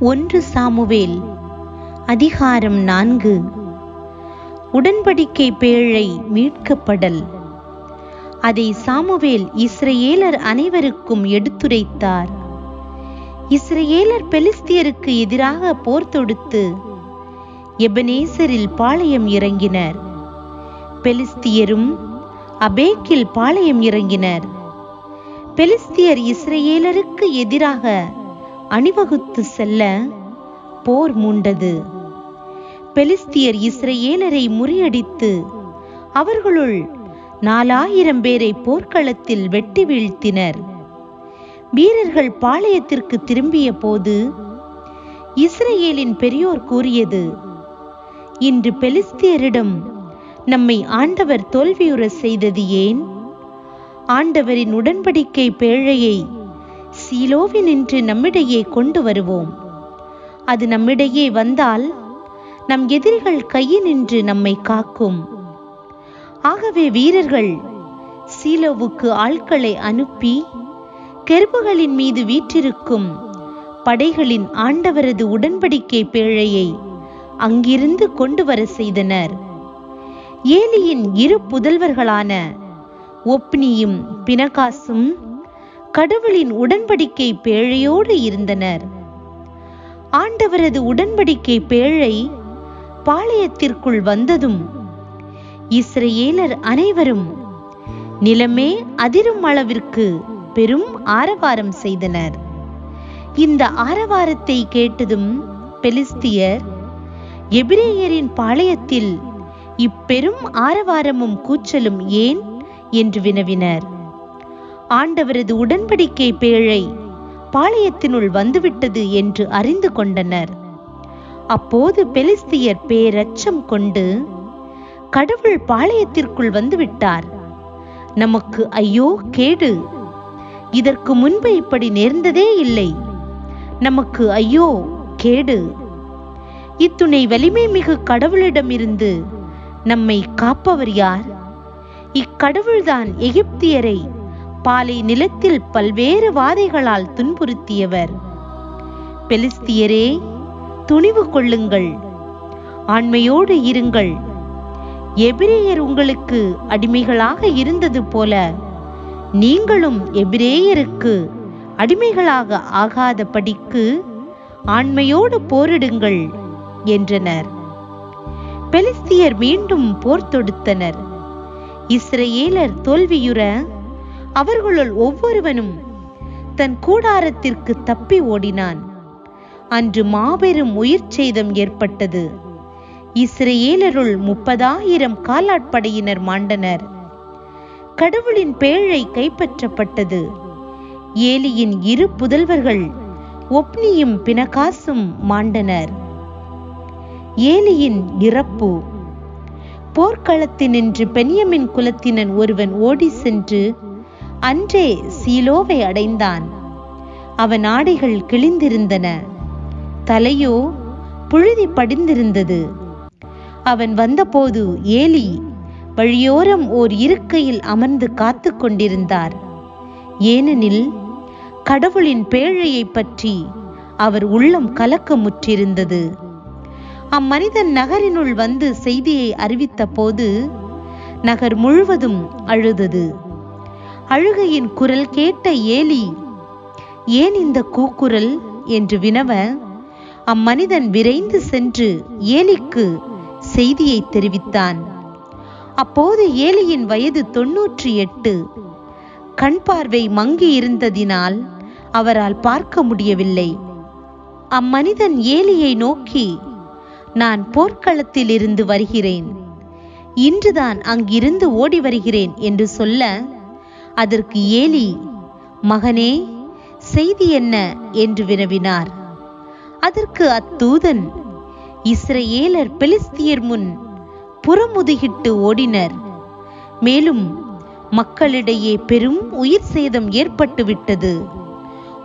ஒன்று சாமுவேல் அதிகாரம் நான்கு. உடன்படிக்கை பேழை மீட்கப்படல். அதை சாமுவேல் இஸ்ரேலர் அனைவருக்கும் எடுத்துரைத்தார். இஸ்ரேலர் பெலிஸ்தியருக்கு எதிராக போர் தொடுத்து எபனேசரில் பாளையம் இறங்கினர். பெலிஸ்தியரும் அபேக்கில் பாளையம் இறங்கினர். பெலிஸ்தியர் இஸ்ரேலருக்கு எதிராக அணிவகுத்து செல்ல போர் மூண்டது. பெலிஸ்தியர் இஸ்ரேலரை முறியடித்து அவர்களுள் நாலாயிரம் பேரை போர்க்களத்தில் வெட்டி வீழ்த்தினர். வீரர்கள் பாளையத்திற்கு திரும்பிய போது இஸ்ரேலின் பெரியோர் கூறியது இன்று பெலிஸ்தியரிடம் நம்மை ஆண்டவர் தோல்வியுற செய்தது ஏன்? ஆண்டவரின் உடன்படிக்கை பேழையை சீலோவினின்று நம்மிடையே கொண்டு வருவோம். அது நம்மிடையே வந்தால் நம் எதிரிகள் கையினின்று நம்மை காக்கும். ஆகவே வீரர்கள் சீலோவுக்கு ஆட்களை அனுப்பி கெருபுகளின் மீது வீற்றிருக்கும் படைகளின் ஆண்டவரது உடன்படிக்கை பேழையை அங்கிருந்து கொண்டு வர செய்தனர். ஏலியின் இரு புதல்வர்களான ஒப்னியும் பினகாசும் கடவுளின் உடன்படிக்கை பேழையோடு இருந்தனர். ஆண்டவரது உடன்படிக்கை பேழை பாளையத்திற்குள் வந்ததும் இஸ்ரேலர் அனைவரும் நிலமே அதிரும் அளவிற்கு பெரும் ஆரவாரம் செய்தனர். இந்த ஆரவாரத்தை கேட்டதும் பெலிஸ்தியர் எபிரேயரின் பாளையத்தில் இப்பெரும் ஆரவாரமும் கூச்சலும் ஏன்? என்று வினவினர். ஆண்டவரது உடன்படிக்கை பேழை பாளையத்தினுள் வந்துவிட்டது என்று அறிந்து கொண்டனர். அப்போது பெலிஸ்தியர் பேரச்சம் கொண்டு கடவுள் பாளையத்திற்குள் வந்துவிட்டார். நமக்கு ஐயோ கேடு. இதற்கு முன்பு இப்படி நேர்ந்ததே இல்லை. நமக்கு ஐயோ கேடு. இத்துணை வலிமை மிகு கடவுளிடமிருந்து நம்மை காப்பவர் யார்? இக்கடவுள்தான் எகிப்தியரை பாலை நிலத்தில் பல்வேறு வாதைகளால் துன்புறுத்தியவர். பெலிஸ்தியரே துணிவு கொள்ளுங்கள். ஆண்மையோடு இருங்கள். எபிரேயர் உங்களுக்கு அடிமைகளாக இருந்தது போல நீங்களும் எபிரேயருக்கு அடிமைகளாக ஆகாத படிக்கு ஆண்மையோடு போரிடுங்கள் என்றனர். பெலிஸ்தியர் மீண்டும் போர் தொடுத்தனர். இஸ்ரேலர் தோல்வியுற அவர்களுள் ஒவ்வொருவனும் தன் கூடாரத்திற்கு தப்பி ஓடினான். அன்று மாபெரும் உயிர் சேதம் ஏற்பட்டது. இஸ்ரேலருள் முப்பதாயிரம் காலாட்படையினர் மாண்டனர். கடவுளின் பேழை கைப்பற்றப்பட்டது. ஏலியின் இரு புதல்வர்கள் ஒப்னியும் பினகாசும் மாண்டனர். ஏலியின் இறப்பு. போர்க்களத்தினின்று பெண்யமின் குலத்தினன் ஒருவன் ஓடி சென்று அன்றே சீலோவை அடைந்தான். அவன் ஆடைகள் கிழிந்திருந்தன. தலையோ புழுதி படிந்திருந்தது. அவன் வந்தபோது ஏலி வழியோரம் ஓர் இருக்கையில் அமர்ந்து காத்து கொண்டிருந்தார். ஏனெனில் கடவுளின் பேழையை பற்றி அவர் உள்ளம் கலக்க முற்றிருந்தது அம்மனிதன் நகரினுள் வந்து செய்தியை அறிவித்த போது நகர் முழுவதும் அழுதது. அழுகையின் குரல் கேட்ட ஏலி ஏன் இந்த கூக்குரல் என்று வினவ அம்மனிதன் விரைந்து சென்று ஏலிக்கு செய்தியை தெரிவித்தான். அப்போது ஏலியின் வயது தொன்னூற்றி எட்டு. கண் பார்வை மங்கி இருந்ததினால் அவரால் பார்க்க முடியவில்லை. அம்மனிதன் ஏலியை நோக்கி நான் போர்க்களத்தில் இருந்து வருகிறேன். இன்றுதான் அங்கிருந்து ஓடி வருகிறேன் என்று சொல்ல அதற்கு ஏலி மகனே செய்தி என்ன? என்று வினவினார். அதற்கு அத்தூதன் இஸ்ரேலர் பெலிஸ்தியர் முன் புறமுதுகிட்டு ஓடினர். மேலும் மக்களிடையே பெரும் உயிர் சேதம் ஏற்பட்டு விட்டது.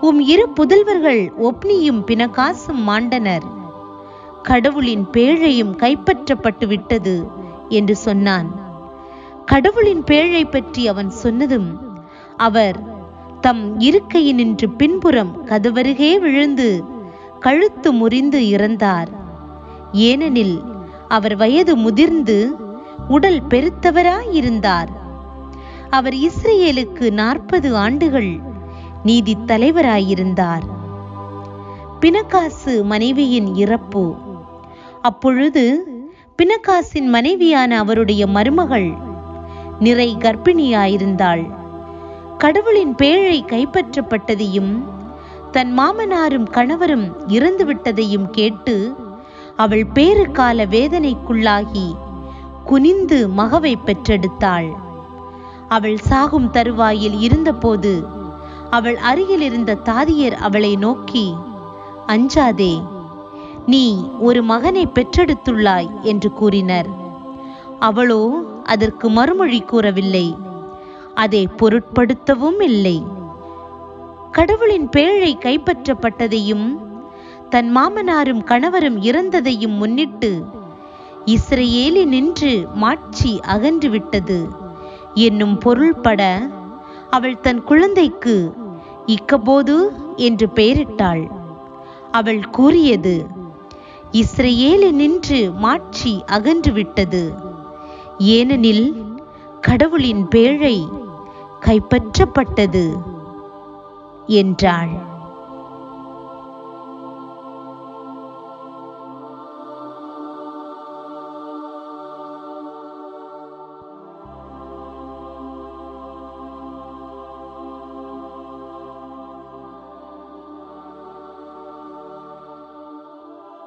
உம் இரு புதல்வர்கள் ஒப்னியும் பினகாசும் மாண்டனர். கடவுளின் பேழையும் கைப்பற்றப்பட்டு விட்டது என்று சொன்னான். கடவுளின் பேழை பற்றி அவன் சொன்னதும் அவர் தம் இருக்கையினின்று பின்புறம் கதவருகே விழுந்து கழுத்து முறிந்து இறந்தார். ஏனெனில் அவர் வயது முதிர்ந்து உடல் பெருத்தவராயிருந்தார். அவர் இஸ்ரேலுக்கு நாற்பது ஆண்டுகள் நீதி தலைவராயிருந்தார். பினகாசு மனைவியின் இறப்பு. அப்பொழுது பினகாசின் மனைவியான அவருடைய மருமகள் நிறை கர்ப்பிணியாயிருந்தாள். கடவுளின் பேழை கைப்பற்றப்பட்டதையும் தன் மாமனாரும் கணவரும் இறந்துவிட்டதையும் கேட்டு அவள் பேறுகால வேதனைக்குள்ளாகி குனிந்து மகவை பெற்றெடுத்தாள். அவள் சாகும் தருவாயில் இருந்தபோது அவள் அருகில் இருந்த தாதியர் அவளை நோக்கி அஞ்சாதே நீ ஒரு மகனை பெற்றெடுத்துள்ளாய் என்று கூறினர். அவளோ அதற்கு மறுமொழி கூறவில்லை. அதை பொருட்படுத்தவும் இல்லை. கடவுளின் பேழை கைப்பற்றப்பட்டதையும் தன் மாமனாரும் கணவரும் இறந்ததையும் முன்னிட்டு இஸ்ரேலி நின்று மாட்சி அகன்று விட்டது என்னும் பொருள்பட அவள் தன் குழந்தைக்கு இக்கபோது என்று பெயரிட்டாள். அவள் கூறியது இஸ்ரேலி நின்று மாட்சி அகன்று விட்டது ஏனெனில் கடவுளின் பேழை கைப்பற்றப்பட்டது என்றாள்.